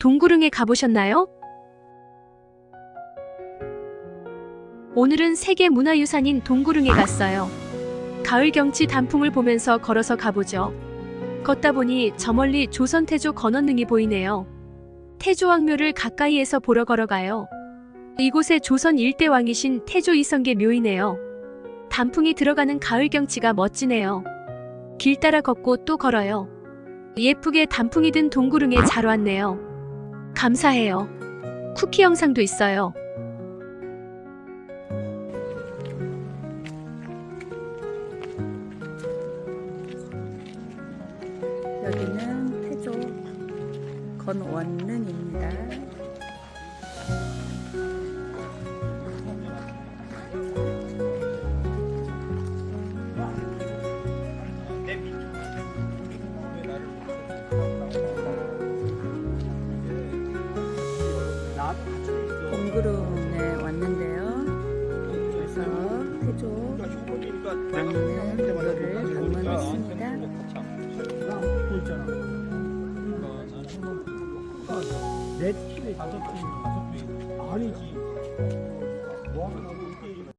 동구릉에 가보셨나요? 오늘은 세계 문화유산인 동구릉에 갔어요. 가을 경치 단풍을 보면서 걸어서 가보죠. 걷다 보니 저 멀리 조선 태조 건원릉이 보이네요. 태조 왕묘를 가까이에서 보러 걸어가요. 이곳에 조선 일대 왕이신 태조 이성계 묘이네요. 단풍이 들어가는 가을 경치가 멋지네요. 길 따라 걷고 또 걸어요. 예쁘게 단풍이 든 동구릉에 잘 왔네요. 감사해요. 쿠키 영상도 있어요. 여기는 태조 건원릉입니다. 동구릉에 왔는데요. 그래서 태조 왕릉을 방문했습니다. 내 팀에 다섯 팀 아니지. 뭐